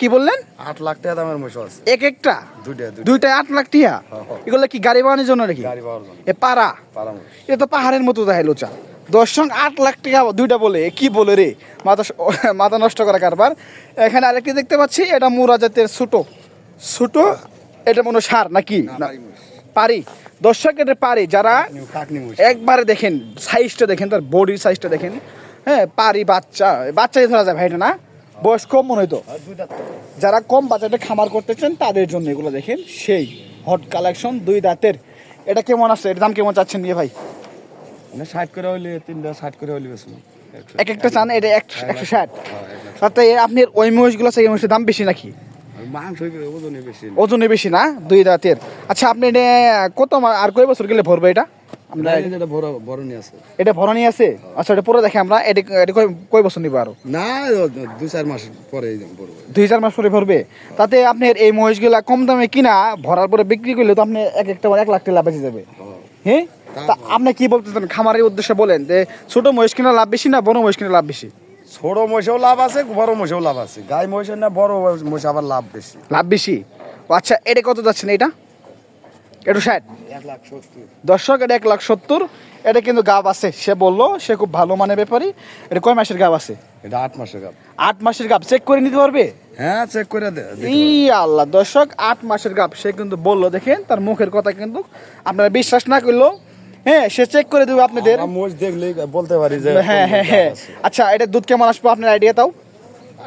কি বললেন? আট লাখ টাকা দামের মহিষ আছে। এক একটা? দুইটা দুইটা। আট লাখ টিয়া? হ্যাঁ। এগুলো কি গাড়ি বানানোর জন্য নাকি? গাড়ি পাওয়ার জন্য। এ পাড়া? পারা মহিষ। এ তো পাহাড়ের মতো দেখাই লোচা। দর্শক আট লাখ টাকা দুইটা বলে কি বলে রে? মাথা মাথা নষ্ট করা কারবার। এখানে আরেকটি দেখতে পাচ্ছি এটা মুরা জাতের ছোটো ছোটো এটা মনে হয় সার নাকি? পারি। দর্শক এটা পারি। যারা একবারে দেখেন সাইজটা দেখেন তার বডির সাইজটা দেখেন। হ্যাঁ পারি বাচ্চা। বাচ্চাই ধরা যায় ভাই এটা না? বয়স কম মনে হয়তো আর দুইটা তো। যারা কম বাচ্চাটা খামার করতেছেন তাদের জন্য এগুলো দেখেন। সেই হট কালেকশন দুই দাঁতের। এটা কেমন আছে? এর দাম কেমন চাচ্ছেন নিয়ে ভাই? মানে ষাট করে হইলে তিনটা ষাট করে হইলে এক একটা চান এটা একশো একশো ষাট। হ্যাঁ, এক তাতে আপনার ওই মহিষগুলো এই মহিষের দাম বেশি নাকি? আর মাংস ওজনে বেশি না। ওজনে বেশি না দুই দাঁতের। আচ্ছা আপনি এটা কত আর কয় বছর গেলে ভরবে এটা? আমরা আছে। এটা আছে? আচ্ছা এটা পুরো দেখে আমরা এটা এটা কয়- কয় বছর নিবো আরও? না দু চার মাস পরে এই দুই চার মাস পরে ভরবে? তাতে আপনার এই মহিষগুলা কম দামে কিনা ভরার পরে বিক্রি করলে তো আপনি এক একটা এক লাখ টাকা লাভ বেঁচে যাবে। হ্যাঁ? তা আপনি কি বলতে চান খামারের উদ্দেশ্যে বলেন যে ছোট মহিষ কিনা লাভ বেশি না বড় মহিষ কিনা লাভ বেশি? ছোট মহিষেও লাভ আছে বড় মহিষেও লাভ আছে। গাই মহিষের না বড় মহিষ আবার লাভ বেশি। লাভ বেশি? আচ্ছা এটা কত যাচ্ছেন এটা? এটা ষাট। এক লাখ সত্তর দর্শক এটা এক লাখ সত্তর এটা কিন্তু গাব আছে। সে বলল সে খুব ভালো মানে ব্যাপারই। এটা কয় মাসের গাব আছে? এটা আট মাসের গাব। আট মাসের গাব। চেক করে নিতে পারবে? হ্যাঁ চেক করে দে ই আল্লাহ দর্শক আট মাসের গাব। সে কিন্তু বলল দেখেন তার মুখের কথা কিন্তু আপনারা বিশ্বাস না করলেও হ্যাঁ সে চেক করে দেবে আপনাদের। মহিষ দেখলেই বলতে পারি যে হ্যাঁ হ্যাঁ হ্যাঁ। আচ্ছা এটা দুধ কেমন আসবে? আপনার আইডিয়া তাও?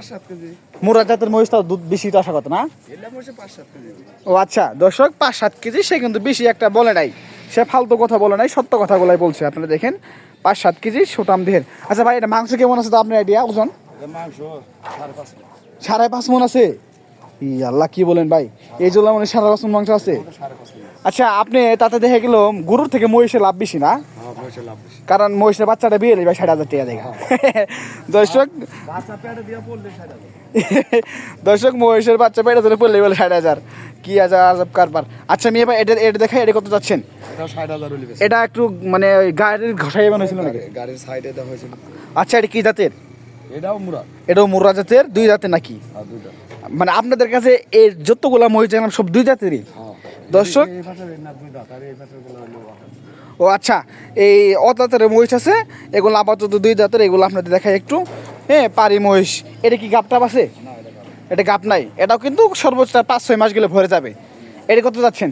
সাত কেজি। মুরা জাতের মহিষ দুধ বেশি তো আশা কথা না? ও আচ্ছা দর্শক পাঁচ সাত কেজি সে কিন্তু বেশি একটা বলে নাই। সে ফালতু কথা বলে নাই সত্য কথাগুলাই বলছে আপনারা দেখেন। পাঁচ সাত কেজি সোটাম দেহের। আচ্ছা ভাই এটা মাংস কেমন আছে তো আপনার আইডিয়া ওজন? সাড়ে পাঁচ। মন। আছে? ই আল্লাহ কি বলেন ভাই? এই জন্য মানে সাড়ে পাঁচ মন মাংস আছে। আচ্ছা আপনি তাতে দেখে গেল গরুর থেকে মহিষের লাভ বেশি না। হ্যাঁ কারণ মহিষের বাচ্চাটা বিয়ে নেবে ষাট হাজার টাকা দেখা দর্শক ষাট হাজার। দর্শক মহিষের বাচ্চা পেটে ধরে পড়লে বলে ষাট হাজার। কি হাজার আজব কারবার। আচ্ছা মেয়ে ভাই এটা এটা দেখা এটা কত যাচ্ছেন? এটা একটু মানে গাড়ির ঘষাই বানাইছিল নাকি? গাড়ির সাইডে দেওয়া হয়েছিল। আচ্ছা এটা কি জাতের? এটাও মুরা। এটাও মুর্রা জাতের দুই জাতের নাকি? মানে আপনাদের কাছে এর যতগুলা মহিষ সব দুই জাতেরই? হ্যাঁ। দর্শক? ও আচ্ছা এই অদাতের মহিষ আছে এগুলো আপাতত দুই দাঁতের এগুলো আপনাদের দেখাই একটু। হ্যাঁ পারি মহিষ এটা কি গাপটাপ আছে? এটা গাপ নাই। এটাও কিন্তু সর্বোচ্চ পাঁচ ছয় মাস গেলে ভরে যাবে। এটা কত যাচ্ছেন।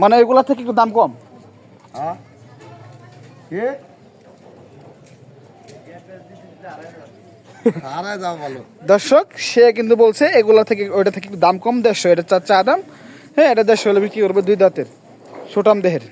মানে এগুলা থেকে একটু দাম কম। দর্শক, সে কিন্তু বলছে, এগুলো থেকে, ওইটা থেকে দাম কম, দেড়শো, এটা চা দাম। হ্যাঁ এটা দেড়শো হলে বিক্রি করবে দুই দাঁতের, ছোটাম দেহের।